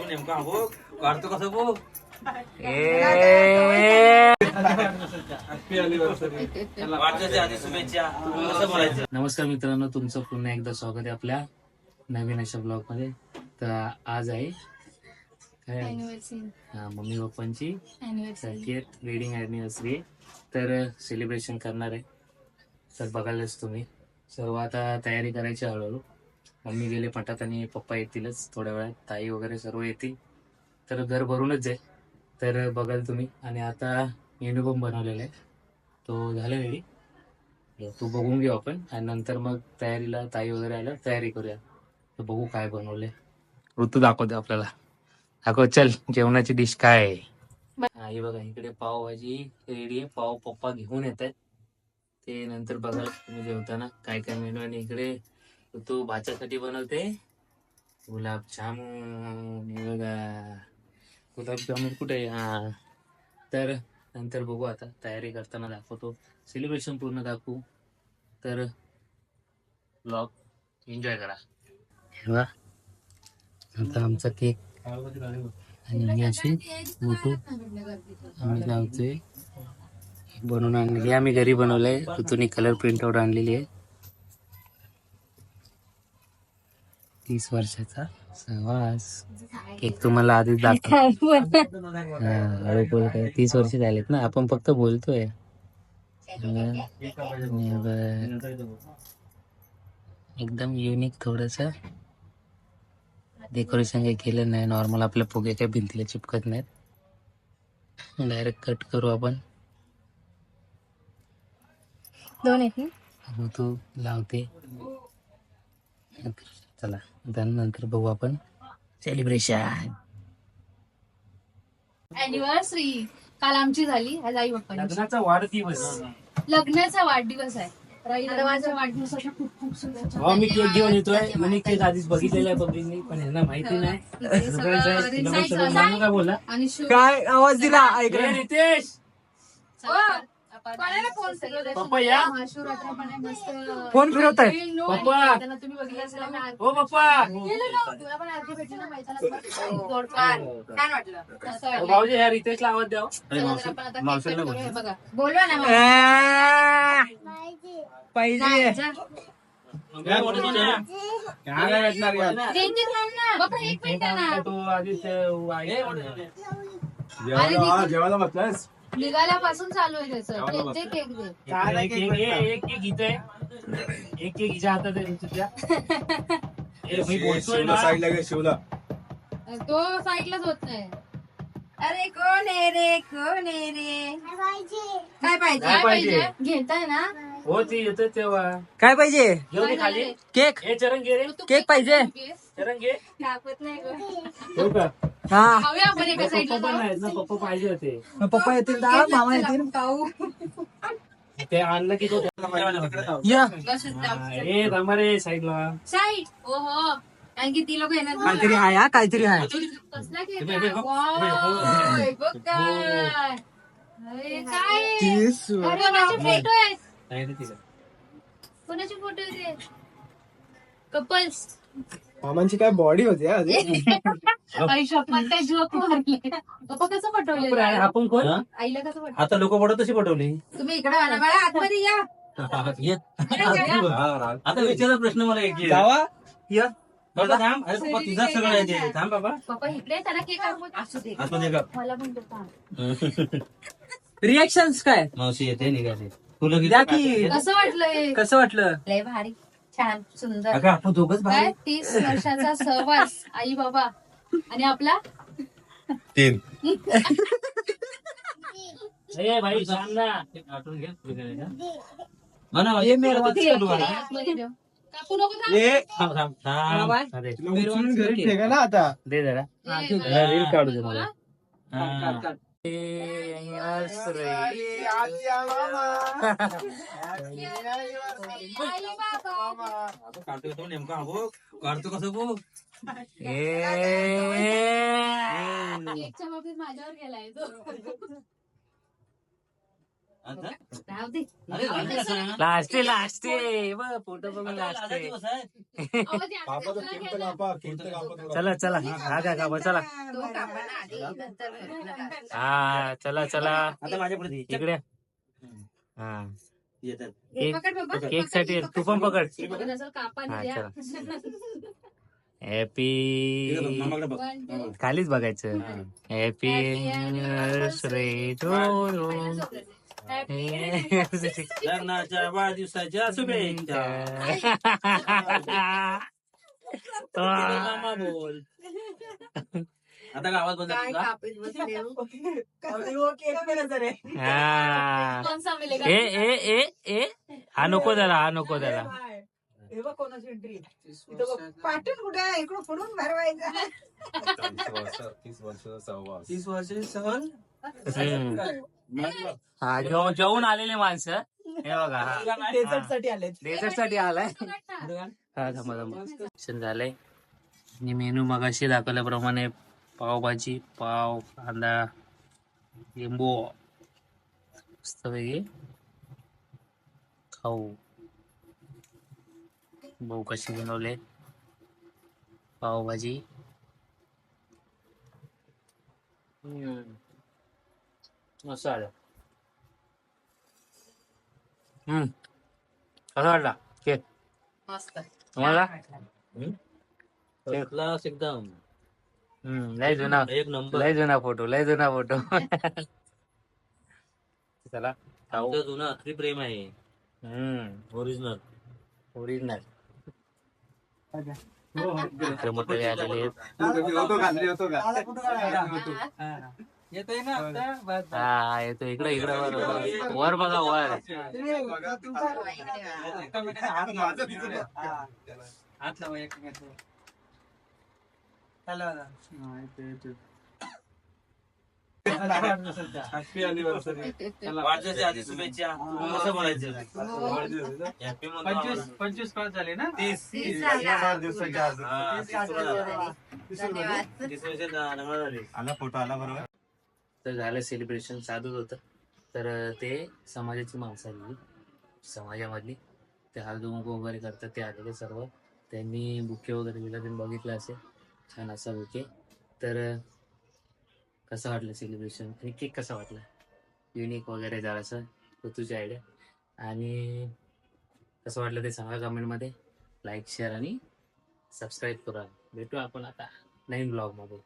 नेमका हो काढतो कसं बघ नमस्कार मित्रांनो तुमचं पुन्हा एकदा स्वागत आहे आपल्या नवीन अशा ब्लॉगमध्ये. तर आज आहे काय? आहे? हा, मम्मी पप्पांची वेडिंग अॅनिव्हर्सरी तर सेलिब्रेशन करणार आहे. तर बघालच तुम्ही. सर्व आता तयारी करायची हळूहळू. मम्मी गेले पटात आणि पप्पा येतीलच थोड्या वेळात. ताई वगैरे सर्व येतील. तर घर भरूनच आहे तर बघाल तुम्ही. आणि आता युनिफॉर्म बनवलेला आहे. तो झाला रेडी तू बघून घेऊ आपण. आणि नंतर मग तयारीला ताई वगैरे आल्या तयारी करूया. तर बघू काय बनवले ऋतू दाखवते आपल्याला. दाखव चल. जेवणाची डिश काय आहे? आई हे बघा इकडे पावभाजी रेडी आहे. पाव पप्पा घेऊन येत आहेत ते नंतर बघा तुम्ही जेवताना काय काय मेनू आणि इकडे तू भाच्यासाठी बनवते. गुलाबजामुन हे बघा. गुलाबजामुन कुठे आहे? हा. तर नंतर बघू आता तयारी करताना दाखवतो. सेलिब्रेशन पूर्ण दाखवू. तर ब्लॉग एन्जॉय करा. हे बघा. आता आमचा केक आणि ही अशी फोटो आम्ही लावतोय बनवून आणलेली. आम्ही घरी बनवलंय. ऋतूने कलर प्रिंट आउट आणलेली आहे. तीस वर्षाचा सहवास. केक तुम्हाला आधीच दाखव हा, तीस वर्ष झालेत ना. आपण फक्त बोलतोय. एकदम युनिक थोडस. डेकोरेशन काही केलं नाही. नॉर्मल आपल्या फुगे काही भिंतीला चिपकत नाहीत. डायरेक्ट कट करू आपण. दोन आहेत ना? तू लावते. चला. त्यानंतर बघू आपण. सेलिब्रेशन अॅनिव्हर्सरी काल आमची झाली. आज आई बाप्पांची लग्नाचा वाढदिवस. लग्नाचा वाढदिवस आहे. हो मी केक घेऊन येतोय. मी केक आधीच बघितलेला आहे पब्लिकनी पण यांना माहिती नाही. मानू का बोला आणि काय आवाज दिला? ऐक ए, रितेश. पप्पा या. महाशिवरात्र पण आहे मस्त फोन फिरवताय. पप्पा. त्यांना तुम्ही बघितलं असेल आम्ही आरती हो पप्पा. केलं ना. तुला पण आरती भेटली ना मैत्रिणीला गोडपान. छान वाटलं. मस्त हो, वाटलं. भाऊजी ह्या रितेशला आवाज द्या हो. चला तर आपण आता केक कट करूया. हे बघा बोलवा ना मग. आ, पाहिजे नाही, जा. रेंजीत राहून ना. बाबा, एक मिनिट ना. तो आधीच अं, आहे. अरे, निघ- निघाल्यापासून चालू आहे त्याचं ते- ते केक दे एक केक ए, एक केक इथे आहे. एक केक हिच्या हातात आहे ऋतूच्या. ए, मी बोलतोय ना तो साईडलाच होत नाही अरे कोण आहे रे कोण आहे रे काय पाहिजे काय पाहिजे? घेताय ना हो ती येते तेव्हा. काय पाहिजे? खाली. केक. हे चरण घे रे. केक पाहिजे. चरण घे. दाखवत नाही गं. हो का? हा. खाऊया आपण एका साईडला पप्पा पण आहेत ना पप्पा पाहिजे होते. मग पप्पा येतील का मामा येतील. खाऊ ते आणलं की तो या. हा, ए थांबा रे साईडला. साईड हो हो. कारण की ती लोक येणार ना. काहीतरी आहे हा काहीतरी आहे. कसला केक आहे? बघ, वाव, बघ काय. अरे, काय? आहे? तीस अरे, आहेत नाही रे तिला. कोणाचे फोटो आहेत कपल्स. मामांची काय बॉडी होती हा मारले? पप्पा कसं पटवले आपण कोण? आईला कसं पटवलं आता लोक पडत तशी पटवली. तुम्ही इकडे आला बाळा आतमध्ये या. आता विचारा प्रश्न मला एक आहे. जावा. या. बाबा थांब. अरे पप्पा तुझा सगळं आहे ते. थांब बाबा. पप्पा इकडे त्याला केक आपण असू दे. आतमध्ये का? मला पण देता रिएक्शन काय? मावशी येते निघाले. तुला द्या की. कसं वाटलंय कसं वाटलं? लय भारी. छान सुंदर. अगं आपण दोघच काय? तीस वर्षाचा सहवास आई बाबा. आणि आपला? तीन. ए भाई सांग ना. आठवून घे ये मेरा आतमध्ये ठेव. कापू नको थांब. थांब थांब थांब. अरे. उचलून घरी ठेका ना आता? दे जरा. ए, जरा रील काढू दे मला. हा. आई बाबा. आता काढतो तो नेमका हो काढतो कसं बघ केकच्या बाबतीत माझ्यावर गेलाय तो लास्ट लास्ट फोटो बघून. चला चला. हा काय कापा चला. हा चला चला. आता माझ्या पुढे दे. इकडे. हा. केक पकड बाबा, केक पकड, साठी पकड. तू पण पकड. चला. हॅपी. खालीच बघायचं. हॅपी टू लग्नाच्या वाढदिवसाच्या शुभेच्छा मामा बोल आता गावात बंद काय बसले हो? हा? ए ए ए ए हा नको त्याला हा नको त्याला पाठून कुठे आहे? इकडं फोडून भरवायचं तीस वर्षाचा सहवास तीस वर्षाची सहल हम्म. हा जेव- जेवून आलेले माणसं. हे बघा हा. डेझर्टसाठी आले डेझर्टसाठी आलाय. हा थांबा थांबा. शिक्षण झालंय. आणि मेनू मगाशी दाखवल्याप्रमाणे पावभाजी पाव कांदा लिंबू मस्तपैकी खाऊ. भाऊ कशी बनवले? पावभाजी. हम्म. मस्त आलं हम्म. कसा वाटला? केक मस्त. तुम्हाला? क्लास एकदम. हम्म. लय जुना एक नंबर. लय जुना फोटो लय जुना फोटो चला. खाऊ आमचं जुनं असली प्रेम आहे. हम्म. ओरिजिनल ओरिजिनल मोठे आलेले आहेत. होतो का? होतो का? येतोय ना आता? हा येतो इकडे इकडे वर वर. वर. बघा वर. हात माझा दिसत हात लावा एकमेकांना. हॅपी अॅनिव्हर्सरी वाढदिवसाच्या आधी शुभेच्छा. कसं बोलायचं? हॅपी पंचवीस पंचवीस पाच झाले ना? तीस. तीस झाला. दिवसाच्या आज हा, तीस पूर्ण झाले. धन्यवाद. तीस वर्ष लग्न झाली. आला फोटो आला बरोबर? तर झालं सेलिब्रेशन साधूच होतं. तर ते समाजाची माणसं आलेली समाजामधली. ते हळदुमुख वगैरे करतात ते आलेले सर्व. त्यांनी बुके वगैरे दिला त्यांनी बघितलं असेल. छान असा बुके. तर कसं वाटलं सेलिब्रेशन आणि केक कसा वाटला? युनिक वगैरे जरासं. तो तुझी आयडिया आणि कसं वाटलं ते सांगा कमेंटमध्ये लाईक शेअर आणि सबस्क्राईब करा. भेटू आपण आता नवीन ब्लॉगमध्ये